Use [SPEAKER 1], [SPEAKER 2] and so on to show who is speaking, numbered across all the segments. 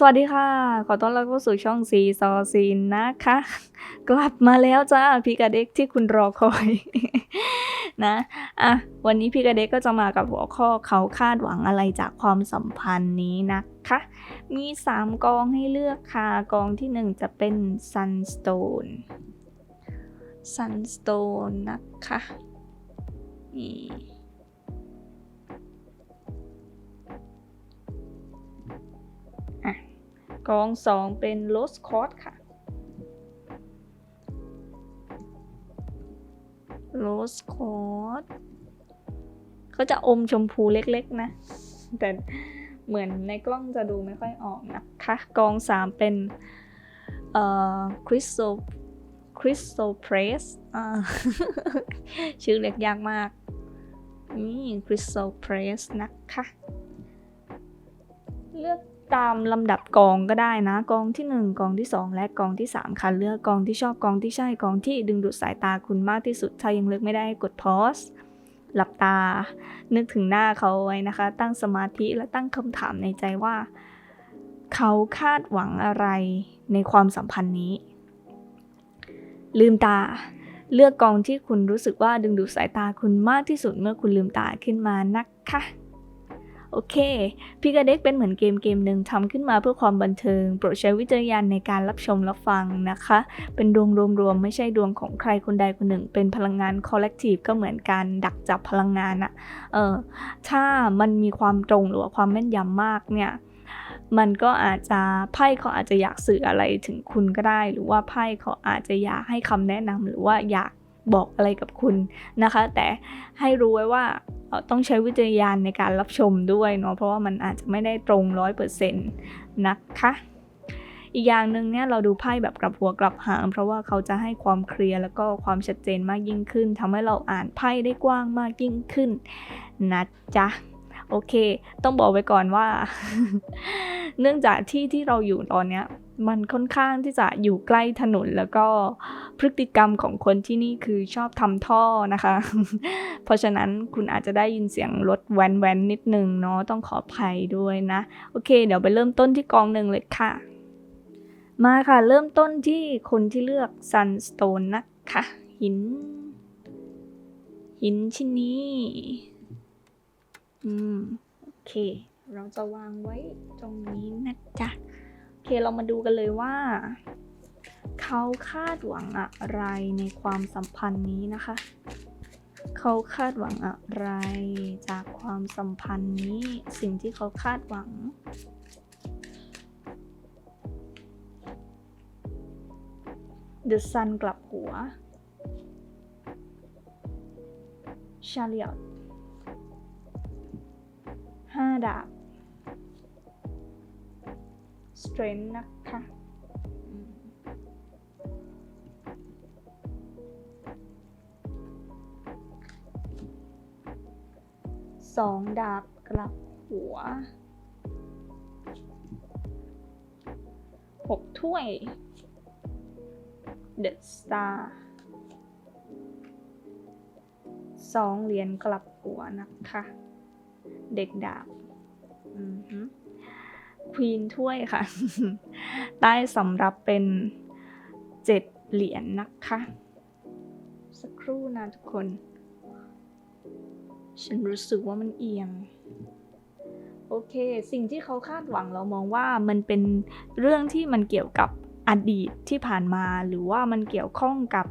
[SPEAKER 1] สวัสดีค่ะ ขอต้อนรับเข้าสู่ช่องซีซอซีนนะคะ กลับมาแล้วจ้าพี่กระเด็กที่คุณรอคอยนะอะวันนี้พี่กระเด็กก็จะมากับหัวข้อเขาคาดหวังอะไรจากความสัมพันธ์นี้นะคะ มี 3 กองให้เลือกค่ะ กองที่ 1 จะเป็น Sunstone Sunstone นะคะนี่ กองสองเป็นโรสคอร์สค่ะโรสคอร์สเขาจะอมชมพูเล็กๆนะ แต่เหมือนในกล้องจะดูไม่ค่อยออกนะคะ กองสามเป็นเอ่อคริสโตคริสโตเพรสชื่อเล็กยากมากนี่คริสโตเพรสนะคะ เลือก ตามลำดับกองก็ได้นะ กองที่ 1 กองที่ 2 และกองที่ 3ค่ะเลือกกองที่ชอบกองที่ใช่กองที่ดึงดูดสายตาคุณมากที่สุดถ้ายังเลือกไม่ได้กดพอสหลับตา นึกถึงหน้าเขาไว้นะคะ ตั้งสมาธิและตั้งคำถามในใจว่า เขาคาดหวังอะไรในความสัมพันธ์นี้ ลืมตา เลือกกองที่คุณรู้สึกว่าดึงดูดสายตาคุณมากที่สุดเมื่อคุณลืมตาขึ้นมานะคะ โอเคพี่กระเด็กเป็นเหมือนเกมเกมหนึ่งทำขึ้นมาเพื่อความบันเทิง โปรดใช้วิจารณญาณในการรับชมรับฟังนะคะ เป็นดวงรวมๆ ไม่ใช่ดวงของใครคนใดคนหนึ่ง เป็นพลังงานคอลเลกทีฟก็เหมือนการดักจับพลังงานอะเออถ้ามันมีความตรงหรือว่าความแม่นยำมากเนี่ยมันก็อาจจะไพ่เขาอาจจะอยากสื่ออะไรถึงคุณก็ได้ หรือว่าไพ่เขาอาจจะอยากให้คำแนะนำหรือว่าอยากบอกอะไรกับคุณนะคะ แต่ให้รู้ไว้ว่า ต้องใช้วิจารณญาณในการรับชมด้วยเนาะเพราะว่ามันอาจจะไม่ได้ตรงร้อยเปอร์เซ็นต์นะคะอีกอย่างหนึ่งเนี่ยเราดูไพ่แบบกลับหัวกลับหาง เพราะว่าเขาจะให้ความเคลียร์แล้วก็ความชัดเจนมากยิ่งขึ้นทำให้เราอ่านไพ่ได้กว้างมากยิ่งขึ้นนะจ๊ะโอเค ต้องบอกไว้ก่อนว่า เนื่องจากที่ที่เราอยู่ตอนเนี้ย มันค่อนข้างที่จะอยู่ใกล้ถนนแล้วก็พฤติกรรมของคนที่นี่คือชอบทำท่อนะคะ เพราะฉะนั้นคุณอาจจะได้ยินเสียงรถแวนแวนๆนิดนึงเนาะต้องขออภัยด้วยนะ โอเค เดี๋ยวไปเริ่มต้นที่กองหนึ่งเลยค่ะ มาค่ะเริ่มต้นที่คนที่เลือก Sunstone นะคะหิน หินชิ้นนี้ อืม โอเค เราจะวางไว้ตรงนี้นะจ๊ะ เคเรามาดูกันเลยว่า เขาคาดหวังอะไรในความสัมพันธ์นี้นะคะ เขาคาดหวังอะไรจากความสัมพันธ์นี้ สิ่งที่เขาคาดหวัง The Sun กลับหัว Chariot ห้าดาบ Strength นะคะ สองดาบกลับหัว หกถ้วย The Star สองเหรียญกลับหัวนะคะ เด็กดาบ อือฮึ ควีนถ้วยค่ะ ได้สำหรับเป็นเจ็ดเหรียญนะคะ สักครู่นะทุกคน ฉันรู้สึกว่ามันเอียงโอเค สิ่งที่เขาคาดหวังเรามองว่ามันเป็นเรื่องที่มันเกี่ยวกับอดีตที่ผ่านมา หรือว่ามันเกี่ยวข้องกับ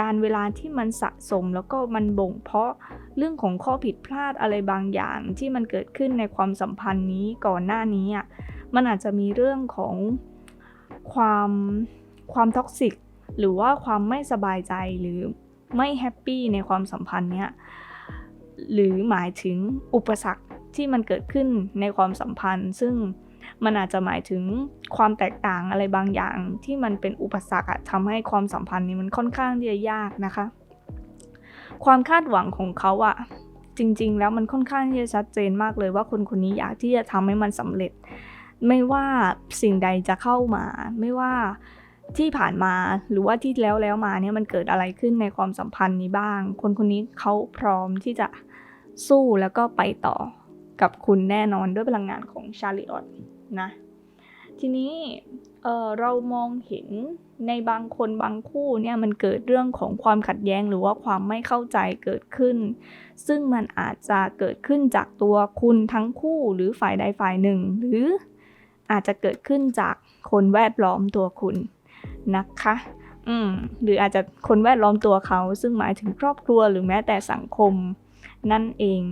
[SPEAKER 1] การเวลาที่มันสะสมแล้วก็มันบ่งเพาะเรื่องของข้อผิดพลาดอะไรบางอย่างที่มันเกิดขึ้นในความสัมพันธ์นี้ก่อนหน้านี้อะมันอาจจะมีเรื่องของความความท็อกซิกหรือว่าความไม่สบายใจหรือไม่แฮปปี้ในความสัมพันธ์เนี้ยหรือหมายถึงอุปสรรคที่มันเกิดขึ้นในความสัมพันธ์ ซึ่ง มันอาจจะหมายถึงความแตกต่างอะไรบางอย่างที่มันเป็นอุปสรรคอะทำให้ความสัมพันธ์นี้มันค่อนข้างที่จะยากนะคะ ความคาดหวังของเขาอะจริง ๆ แล้วมันค่อนข้างที่จะชัดเจนมากเลยว่าคนคนนี้อยากที่จะทำให้มันสำเร็จ ไม่ว่าสิ่งใดจะเข้ามา ไม่ว่าที่ผ่านมาหรือว่าที่แล้วแล้วมาเนี่ยมันเกิดอะไรขึ้นในความสัมพันธ์นี้บ้าง คนคนนี้เขาพร้อมที่จะสู้แล้วก็ไปต่อ กับคุณแน่นอนด้วยพลังงานของชาลิออตนะ ทีนี้เเรามองเห็นในบางคนบางคู่เนี่ยมันเกิดเรื่องของความขัดแย้งหรือว่าความไม่เข้าใจเกิดขึ้น ซึ่งมันอาจจะเกิดขึ้นจากตัวคุณทั้งคู่หรือฝ่ายใดฝ่ายหนึ่ง หรืออาจจะเกิดขึ้นจากคนแวดล้อมตัวคุณนะคะ อืมหรืออาจจะคนแวดล้อมตัวเขา ซึ่งหมายถึงครอบครัวหรือแม้แต่สังคมนั่นเอง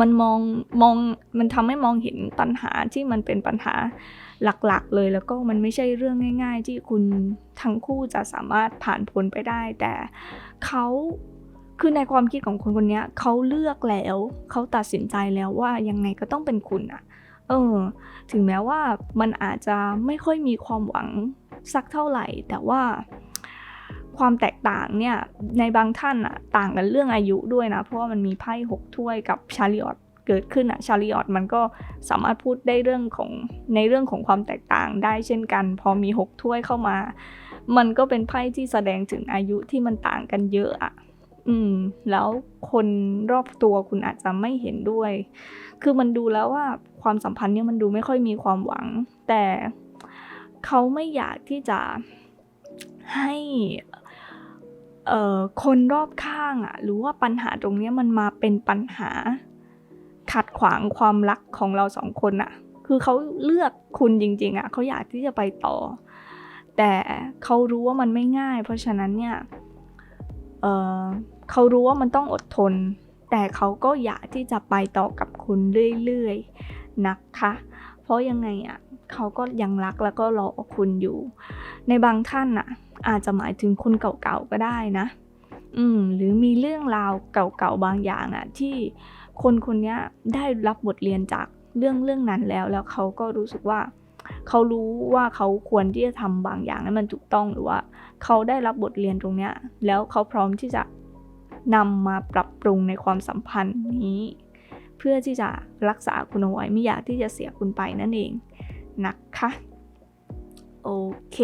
[SPEAKER 1] มันมองมองมันทำให้มองเห็นปัญหาที่มันเป็นปัญหาหลักๆ เลยแล้วก็มันไม่ใช่เรื่องง่าย ๆ ที่คุณทั้งคู่จะสามารถผ่านพ้นไปได้ แต่เขาคือในความคิดของคนคนนี้เขาเลือกแล้วเขาตัดสินใจแล้วว่ายังไงก็ต้องเป็นคุณอะเออ ถึงแม้ว่ามันอาจจะไม่ค่อยมีความหวังสักเท่าไหร่ แต่ว่า ความแตกต่างเนี่ยในบางท่านอะต่างกันเรื่องอายุด้วยนะ เพราะว่ามันมีไพ่หกถ้วยกับชาริออตเกิดขึ้นอะชาริออตมันก็สามารถพูดได้เรื่องของในเรื่องของความแตกต่างได้เช่นกัน พอมีหกถ้วยเข้ามา มันก็เป็นไพ่ที่แสดงถึงอายุที่มันต่างกันเยอะอะอืมแล้วคนรอบตัวคุณอาจจะไม่เห็นด้วย คือมันดูแล้วว่าความสัมพันธ์เนี่ยมันดูไม่ค่อยมีความหวัง แต่เขาไม่อยากที่จะให้เอ่อ คนรอบข้างอะหรือว่าปัญหาตรงนี้มันมาเป็นปัญหา ขัดขวางความรักของเราสองคนอะคือเขาเลือกคุณจริง ๆอะเขาอยากที่จะไปต่อ แต่เขารู้ว่ามันไม่ง่าย เพราะฉะนั้นเนี่ยเเขารู้ว่ามันต้องอดทน แต่เขาก็อยากที่จะไปต่อกับคุณเรื่อยๆนะคะ เพราะยังไงอะเขาก็ยังรักแล้วก็รอคุณอยู่ ในบางท่านอะ อาจจะหมายถึงคนเก่าๆก็ได้นะ อืมหรือมีเรื่องราวเก่าๆบางอย่างอะที่คนคนนี้ได้รับบทเรียนจากเรื่องเรื่องนั้นแล้ว แล้วเขาก็รู้สึกว่าเขารู้ว่าเขาควรที่จะทำบางอย่างให้มันถูกต้องหรือว่า เขาได้รับบทเรียนตรงเนี้ย แล้วเขาพร้อมที่จะนำมาปรับปรุงในความสัมพันธ์นี้ เพื่อที่จะรักษาคุณเอาไว้ไม่อยากที่จะเสียคุณไปนั่นเองนะคะโอเค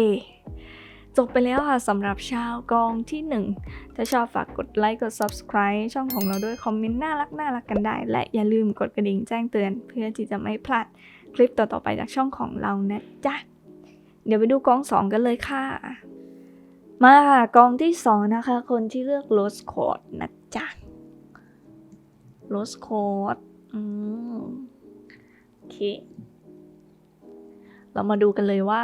[SPEAKER 1] จบไปแล้วค่ะสำหรับชาวกองที่ 1 ถ้าชอบฝากกดไลค์กด subscribe ช่องของเราด้วยคอมเมนต์น่ารักน่ารักกันได้ และอย่าลืมกดกระดิ่งแจ้งเตือน เพื่อที่จะไม่พลาดคลิปต่อๆไปจากช่องของเรานะจ๊ะ เดี๋ยวไปดูกอง 2 กันเลยค่ะ มาค่ะกองที่ 2 นะคะ คนที่เลือก Rose Code นะจ๊ะ Rose Code อืมโอเค เรามาดูกันเลยว่า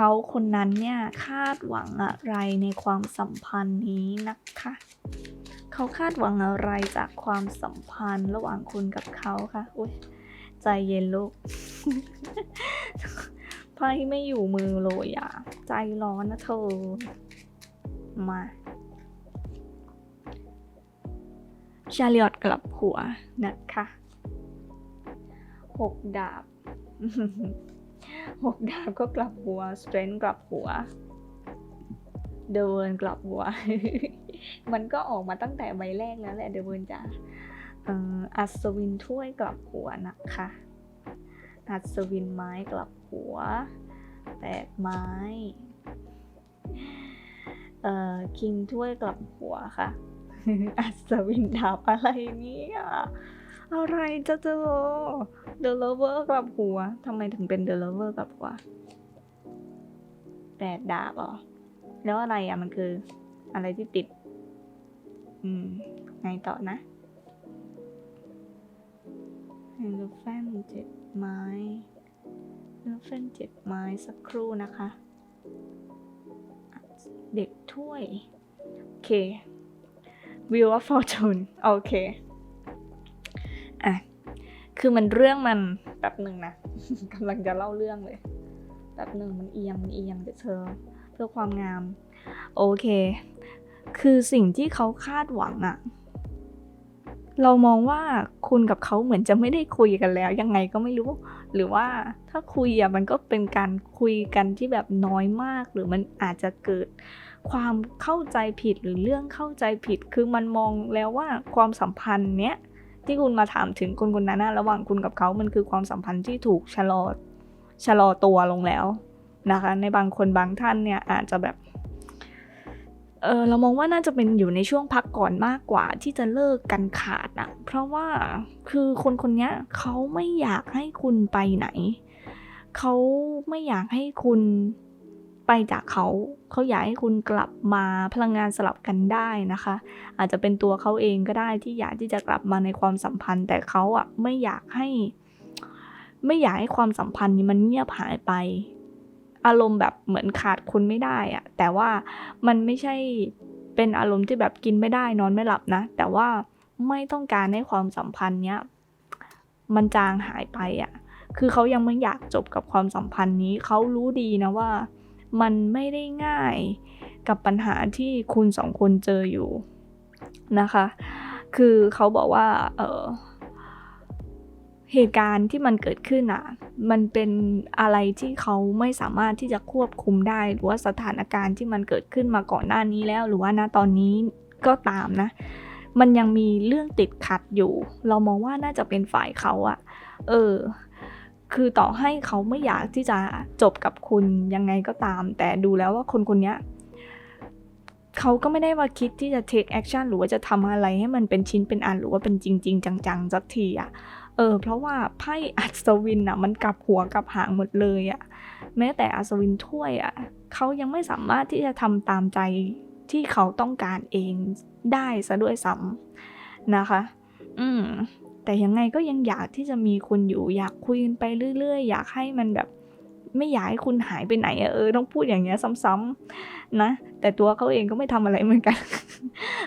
[SPEAKER 1] เขาคนนั้นเนี่ยคาดหวังอะไรในความสัมพันธ์นี้นะคะ เขาคาดหวังอะไรจากความสัมพันธ์ระหว่างคุณกับเขาคะอุ้ยใจเย็นลูกไพ่ไม่อยู่มือเลยอะใจร้อนนะเธอ มา ชาลิออตกลับหัวนะคะหกดาบ หกดาบก็กลับหัวสเตรน g ์กลับหัว เดินกลับหัว มันก็ออกมาตั้งแต่ใบแรกแล้วแหละเดวินจ้ะอัศวินถ้วยกลับหัวนะคะอัศวินไม้กลับหัวแปดไม้ เอ่อคิงถ้วยกลับหัวค่ะ อัศวินดาบอะไรเนี่ย อะไรจะเจอ The Lover กลับหัวทำไมถึงเป็น The Lover กลับหัวแปดดาบหรอแล้วอะไรอะมันคืออะไรที่ติด อืม ไงต่อนะเฮลแฟนเจ็ดไม้เฮลแฟนเจ็ดไม้สักครู่นะคะ เด็กถ้วย โอเค Wheel of Fortune โอเค อะ คือมันเรื่องมันแป๊บหนึ่งนะกำลังจะเล่าเรื่องเลยแป๊บหนึ่งมันเอียงมันเอียงเดี๋ยวเธอเพื่อความงาม โอเค คือสิ่งที่เขาคาดหวังอะเรามองว่าคุณกับเขาเหมือนจะไม่ได้คุยกันแล้ว ยังไงก็ไม่รู้ หรือว่าถ้าคุยอะมันก็เป็นการคุยกันที่แบบน้อยมาก หรือมันอาจจะเกิดความเข้าใจผิดหรือเรื่องเข้าใจผิด คือมันมองแล้วว่าความสัมพันธ์เนี้ย ที่คุณมาถามถึงคนคนนั้นนะระหว่างคุณกับเขามันคือความสัมพันธ์ที่ถูกชะลอชะลอตัวลงแล้วนะคะ ในบางคนบางท่านเนี่ยอาจจะแบบเออเรามองว่าน่าจะเป็นอยู่ในช่วงพักก่อนมากกว่าที่จะเลิกกันขาดอะเพราะว่าคือคนคนนี้เขาไม่อยากให้คุณไปไหน เขาไม่อยากให้คุณ ไปจากเขา เขาอยากให้คุณกลับมาพลังงานสลับกันได้นะคะ อาจจะเป็นตัวเขาเองก็ได้ที่อยากที่จะกลับมาในความสัมพันธ์ แต่เขาอะไม่อยากให้ ไม่อยากให้ความสัมพันธ์นี้มันเงียบหายไป อารมณ์แบบเหมือนขาดคุณไม่ได้อะแต่ว่ามันไม่ใช่เป็นอารมณ์ที่แบบกินไม่ได้นอนไม่หลับนะ แต่ว่าไม่ต้องการให้ความสัมพันธ์เนี้ยมันจางหายไปอะ คือเขายังไม่อยากจบกับความสัมพันธ์นี้ เขารู้ดีนะว่า มันไม่ได้ง่ายกับปัญหาที่คุณสองคนเจออยู่นะคะ คือเขาบอกว่าเออเหตุการณ์ที่มันเกิดขึ้นอะ มันเป็นอะไรที่เขาไม่สามารถที่จะควบคุมได้ หรือว่าสถานการณ์ที่มันเกิดขึ้นมาก่อนหน้านี้แล้ว หรือว่าณตอนนี้ก็ตามนะ มันยังมีเรื่องติดขัดอยู่ เรามองว่าน่าจะเป็นฝ่ายเขาอะเออ คือต่อให้เขาไม่อยากที่จะจบกับคุณยังไงก็ตาม แต่ดูแล้วว่าคนคนนี้เขาก็ไม่ได้ว่าคิดที่จะ take action หรือว่าจะทำอะไรให้มันเป็นชิ้นเป็นอันหรือว่าเป็นจริง ๆ จังๆสักทีอะเออเพราะว่าไพ่อัศวินอะมันกลับหัวกลับหางหมดเลยอะแม้แต่อัศวินถ้วยอะเขายังไม่สามารถที่จะทำตามใจที่เขาต้องการเองได้ซะด้วยซ้ำนะคะ อืม แต่ยังไงก็ยังอยากที่จะมีคุณอยู่ อยากคุยกันไปเรื่อยๆ อยากให้มันแบบไม่อยากให้คุณหายไปไหนเออต้องพูดอย่างเงี้ยซ้ำๆนะ แต่ตัวเขาเองก็ไม่ทำอะไรเหมือนกัน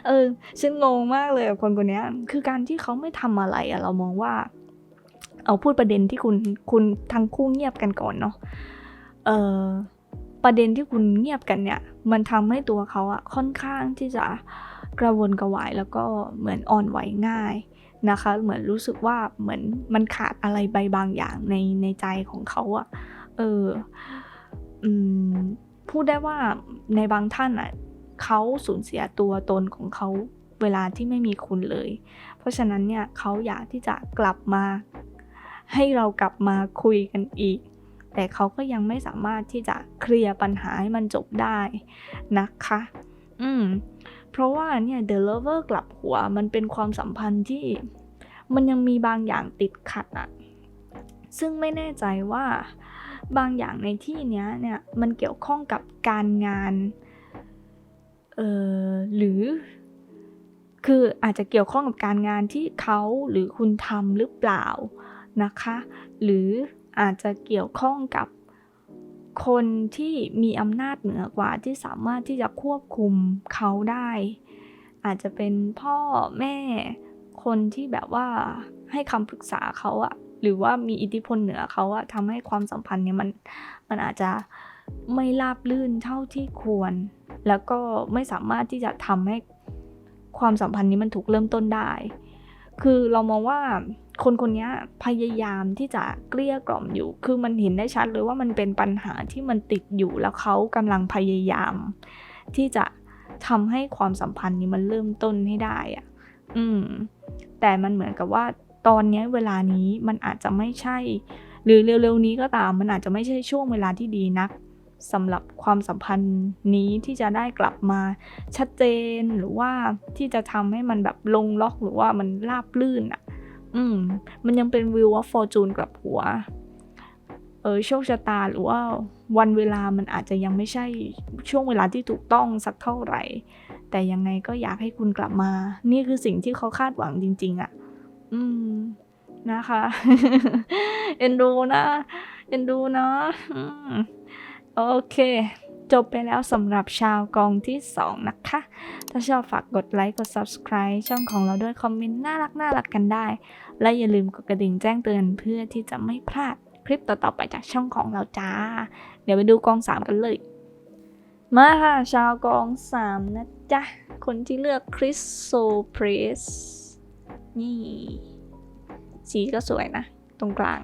[SPEAKER 1] เออฉันงงมากเลยกับคนคนนี้คือการที่เขาไม่ทำอะไรอะเรามองว่า เอาพูดประเด็นที่คุณคุณทั้งคู่เงียบกันก่อนเนาะเออประเด็นที่คุณเงียบกันเนี่ย มันทำให้ตัวเขาอะค่อนข้างที่จะกระวนกระวายแล้วก็เหมือนอ่อนไหวง่าย นะคะ เหมือนรู้สึกว่าเหมือนมันขาดอะไรไปบางอย่างในในใจของเขาอะเอออืมพูดได้ว่าในบางท่านอะเขาสูญเสียตัวตนของเขาเวลาที่ไม่มีคุณเลย เพราะฉะนั้นเนี่ยเขาอยากที่จะกลับมา ให้เรากลับมาคุยกันอีก แต่เขาก็ยังไม่สามารถที่จะเคลียร์ปัญหาให้มันจบได้นะคะ อืม เพราะว่าเนี่ย The Lover กลับหัวมันเป็นความสัมพันธ์ที่มันยังมีบางอย่างติดขัดอะซึ่งไม่แน่ใจว่าบางอย่างในที่เนี้ยเนี่ยมันเกี่ยวข้องกับการงานเออหรือ คืออาจจะเกี่ยวข้องกับการงานที่เขาหรือคุณทำหรือเปล่านะคะ หรืออาจจะเกี่ยวข้องกับ คนที่มีอำนาจเหนือกว่าที่สามารถที่จะควบคุมเขาได้ อาจจะเป็นพ่อแม่คนที่แบบว่าให้คำปรึกษาเขาอะหรือว่ามีอิทธิพลเหนือเขาอะทำให้ความสัมพันธ์เนี่ยมันมันอาจจะไม่ราบลื่นเท่าที่ควร แล้วก็ไม่สามารถที่จะทำให้ความสัมพันธ์นี้มันถูกเริ่มต้นได้ คือเรามองว่า คนคนนี้พยายามที่จะเกลี้ยกล่อมอยู่ คือมันเห็นได้ชัดเลยว่ามันเป็นปัญหาที่มันติดอยู่แล้วเขากำลังพยายาม ที่จะทำให้ความสัมพันธ์นี้มันเริ่มต้นให้ได้อะอืม แต่มันเหมือนกับว่าตอนนี้เวลานี้มันอาจจะไม่ใช่ หรือเร็วๆนี้ก็ตามมันอาจจะไม่ใช่ช่วงเวลาที่ดีนักสำหรับความสัมพันธ์นี้ที่จะได้กลับมาชัดเจนหรือว่าที่จะทำให้มันแบบลงล็อกหรือว่ามันราบลื่นอะ่ะ อืม มันยังเป็นวิวว่าฟอร์จูนกลับหัว เออโชคชะตาหรือว่าวันเวลามันอาจจะยังไม่ใช่ช่วงเวลาที่ถูกต้องสักเท่าไหร่ แต่ยังไงก็อยากให้คุณกลับมา นี่คือสิ่งที่เขาคาดหวังจริง ๆอะ่ะ อืมนะคะ เอ็นดูนะ เอ็นดูนะโอเค จบไปแล้วสำหรับชาวกองที่ 2 นะคะ ถ้าชอบฝากกดไลค์ กด subscribe ช่องของเราด้วยคอมเมนต์น่ารักน่ารักกันได้ และอย่าลืมกดกระดิ่งแจ้งเตือนเพื่อที่จะไม่พลาดคลิปต่อๆไปจากช่องของเราจ้า เดี๋ยวไปดูกอง 3 กันเลย มาค่ะ ชาวกอง 3 นะจ๊ะ คนที่เลือกคริสโซเพรสนี่ สีก็สวยนะ ตรงกลาง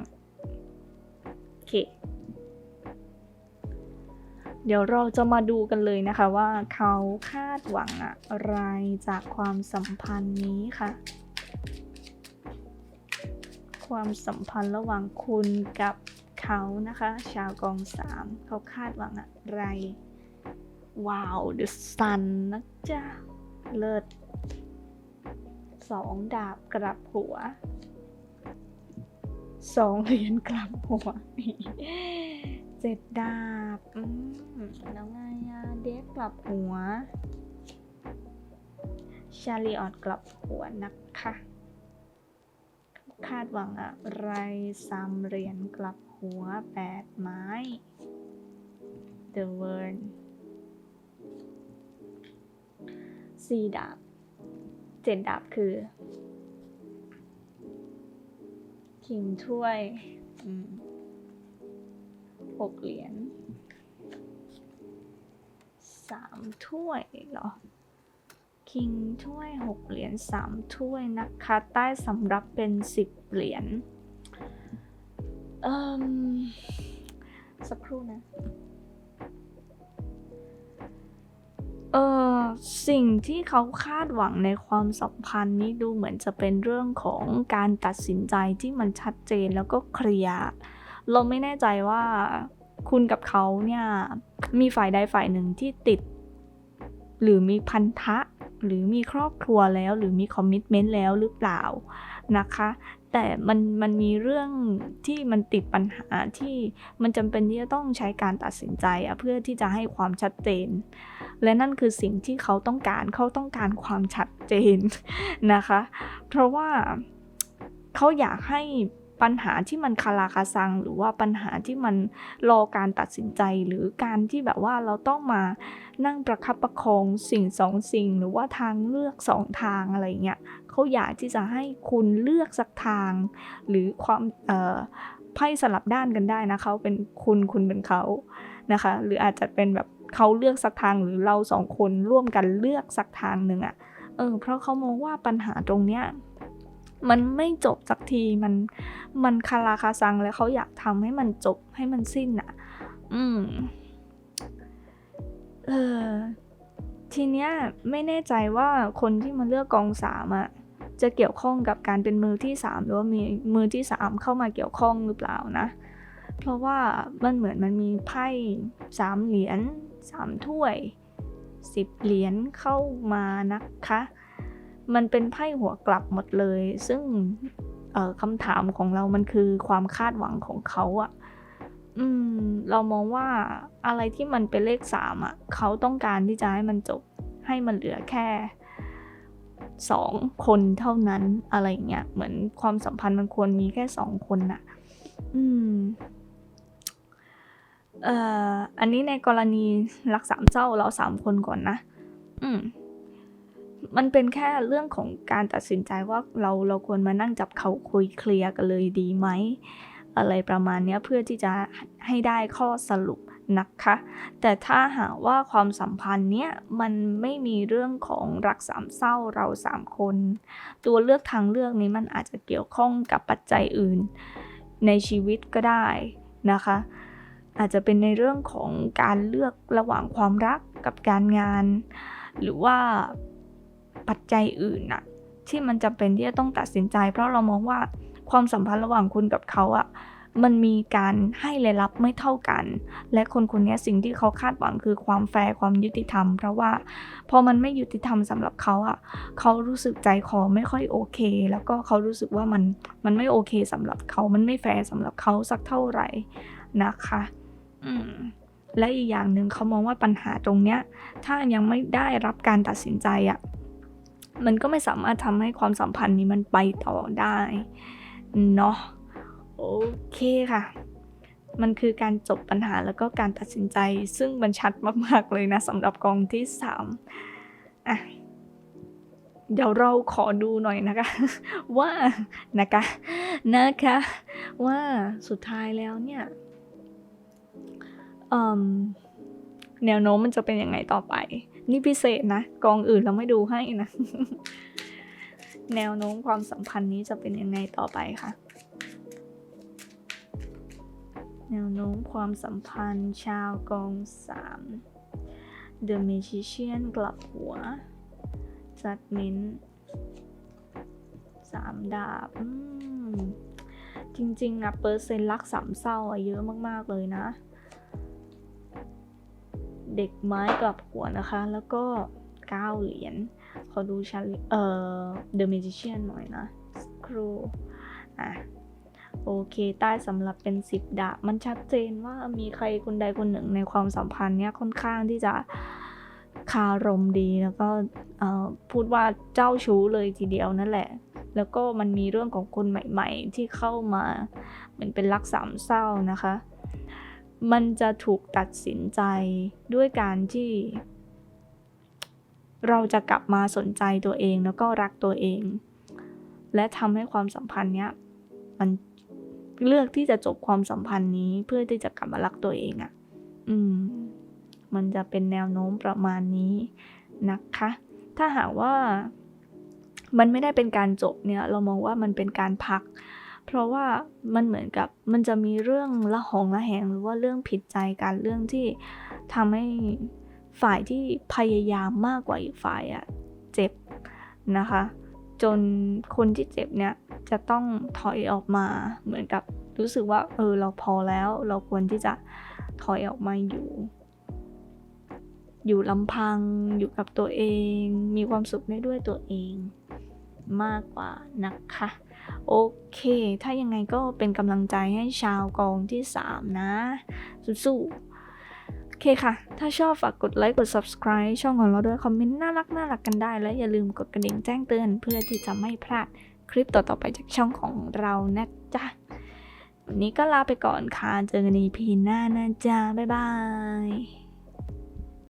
[SPEAKER 1] โอเค เดี๋ยวเราจะมาดูกันเลยนะคะว่าเขาคาดหวังอะไรจากความสัมพันธ์นี้ค่ะ ความสัมพันธ์ระหว่างคุณกับเขานะคะ ชาวกองสามเขาคาดหวังอะไร ว้าว the sun นะจ๊ะ เลิศสองดาบกลับหัวสองเหรียญกลับหัว เจ็ดดาบ อืม แล้วไงอะเดฟกลับหัว ชาลีออดกลับหัวนะคะ คาดหวังอะไรสามเหรียญกลับหัวแปดไม้ The Word สี่ดาบเจ็ดดาบคือคิงถ้วย อืม หกเหรียญสามถ้วยเหรอ คิงถ้วยหกเหรียญสามถ้วยนะคะ ใต้สำรับเป็นสิบเหรียญเอ่มสักครู่นะ เออสิ่งที่เขาคาดหวังในความสัมพันธ์นี้ดูเหมือนจะเป็นเรื่องของการตัดสินใจที่มันชัดเจนแล้วก็เคลียร์ เราไม่แน่ใจว่าคุณกับเขาเนี่ยมีฝ่ายใดฝ่ายหนึ่งที่ติด หรือมีพันธะ หรือมีครอบครัวแล้ว หรือมีคอมมิชเมนต์แล้วหรือเปล่านะคะ แต่มันมันมีเรื่องที่มันติดปัญหาที่มันจำเป็นที่จะต้องใช้การตัดสินใจอะเพื่อที่จะให้ความชัดเจน และนั่นคือสิ่งที่เขาต้องการเขาต้องการความชัดเจนนะคะ เพราะว่าเขาอยากให้ ปัญหาที่มันคาราคาซัง หรือว่าปัญหาที่มันรอการตัดสินใจ หรือการที่แบบว่าเราต้องมานั่งประคับประคองสิ่งสองสิ่ง หรือว่าทางเลือกสองทางอะไรเงี้ยเขาอยากที่จะให้คุณเลือกสักทาง หรือความเอ่อไพ่สลับด้านกันได้นะเขาเป็นคุณคุณเป็นเขานะคะ หรืออาจจะเป็นแบบเขาเลือกสักทางหรือเราสองคนร่วมกันเลือกสักทางหนึ่งอะ่ะเออเพราะเขามองว่าปัญหาตรงเนี้ย มันไม่จบสักทีมันมันคาราคาซังแล้วเขาอยากทำให้มันจบให้มันสิ้นอะ่ะ อืมเออทีเนี้ยไม่แน่ใจว่าคนที่มาเลือกกองสามอะจะเกี่ยวข้องกับการเป็นมือที่สามหรือว่ามีมือที่สามเข้ามาเกี่ยวข้องหรือเปล่านะ เพราะว่ามันเหมือนมันมีไพ่สามเหรียญสามถ้วยสิบเหรียญเข้ามานะคะ มันเป็นไพ่หัวกลับหมดเลย ซึ่งคำถามของเรามันคือความคาดหวังของเขาอะอืม เรามองว่าอะไรที่มันเป็นเลขสามอะเขาต้องการที่จะให้มันจบ ให้มันเหลือแค่สองคนเท่านั้นอะไรเงี้ย เหมือนความสัมพันธ์มันควรมีแค่สองคนน่ะ อืม เอ่อ อันนี้ในกรณีรักสามเจ้าเราสามคนก่อนนะ อืม มันเป็นแค่เรื่องของการตัดสินใจว่าเราเราควรมานั่งจับเขาคุยเคลียร์กันเลยดีไหม อะไรประมาณนี้เพื่อที่จะให้ได้ข้อสรุปนะคะ แต่ถ้าหากว่าความสัมพันธ์เนี้ยมันไม่มีเรื่องของรักสามเศร้าเราสามคน ตัวเลือกทางเลือกนี้มันอาจจะเกี่ยวข้องกับปัจจัยอื่น ในชีวิตก็ได้นะคะ อาจจะเป็นในเรื่องของการเลือกระหว่างความรักกับการงาน หรือว่า ปัจจัยอื่นน่ะที่มันจะเป็นที่จะต้องตัดสินใจ เพราะเรามองว่าความสัมพันธ์ระหว่างคุณกับเขาอะมันมีการให้และรับไม่เท่ากัน และคนคนนี้สิ่งที่เขาคาดหวังคือความแฟร์ความยุติธรรม เพราะว่าพอมันไม่ยุติธรรมสำหรับเขาอะ่ะเขารู้สึกใจคอไม่ค่อยโอเค แล้วก็เขารู้สึกว่ามันมันไม่โอเคสำหรับเขา มันไม่แฟร์สำหรับเขาสักเท่าไหร่นะคะ อืมและอีกอย่างหนึ่งเขามองว่าปัญหาตรงเนี้ยถ้ายังไม่ได้รับการตัดสินใจอะ่ะ มันก็ไม่สามารถทำให้ความสัมพันธ์นี้มันไปต่อได้เนาะโอเคค่ะ มันคือการจบปัญหาแล้วก็การตัดสินใจ ซึ่งมันชัดมาก ๆ เลยนะสำหรับกองที่สามอะเดี๋ยวเราขอดูหน่อยนะคะ ว่านะคะนะคะ ว่าสุดท้ายแล้วเนี่ยแนวโน้มมันจะเป็นยังไงต่อไป นี่พิเศษนะ กองอื่นเราไม่ดูให้นะ แนวโน้มความสัมพันธ์นี้จะเป็นยังไงต่อไปคะแนวโน้มความสัมพันธ์ชาวกองสาม The Magician กลับหัว จัดมินสามดาบ จริงๆอะเปอร์เซ็นต์รักสามเศร้าอะเยอะมาก ๆ เลยนะ เด็กไม้กลับหัวนะคะ แล้วก็เก้าเหรียญขอดูชันเอ่อ The Magician หน่อยนะครูอะโอเค ใต้สำหรับเป็นสิบดาบ มันชัดเจนว่ามีใครคนใดคนหนึ่งในความสัมพันธ์เนี้ยค่อนข้างที่จะคารมดีแล้วก็เออพูดว่าเจ้าชู้เลยทีเดียวนั่นแหละ แล้วก็มันมีเรื่องของคนใหม่ ๆ ที่เข้ามาเหมือนเป็นรักสามเศร้านะคะ มันจะถูกตัดสินใจด้วยการที่ เราจะกลับมาสนใจตัวเองแล้วก็รักตัวเอง และทำให้ความสัมพันธ์เนี้ยมันเลือกที่จะจบความสัมพันธ์นี้เพื่อที่จะกลับมารักตัวเองอะ่ะ อืม มันจะเป็นแนวโน้มประมาณนี้นะคะ ถ้าหากว่ามันไม่ได้เป็นการจบเนี่ย เรามองว่ามันเป็นการพัก เพราะว่ามันเหมือนกับมันจะมีเรื่องละหองละแหงหรือว่าเรื่องผิดใจกันเรื่องที่ทำให้ฝ่ายที่พยายามมากกว่าอีกฝ่ายอะเจ็บนะคะ จนคนที่เจ็บเนี่ยจะต้องถอยออกมาเหมือนกับรู้สึกว่าเออเราพอแล้ว เราควรที่จะถอยออกมาอยู่ อยู่ลำพังอยู่กับตัวเอง มีความสุขได้ด้วยตัวเอง มากกว่านะคะ โอเค ถ้ายังไงก็เป็นกำลังใจให้ชาวกองที่ 3 นะ สู้ๆ โอเคค่ะ ถ้าชอบฝากกดไลค์ กด subscribe ช่องของเราด้วย คอมเมนต์น่ารักน่ารักกันได้ และอย่าลืมกดกระดิ่งแจ้งเตือน เพื่อที่จะไม่พลาดคลิปต่อๆไปจากช่องของเรานะจ๊ะ วันนี้ก็ลาไปก่อนค่ะ เจอกันในพีหน้านะจ๊ะ บ๊ายบาย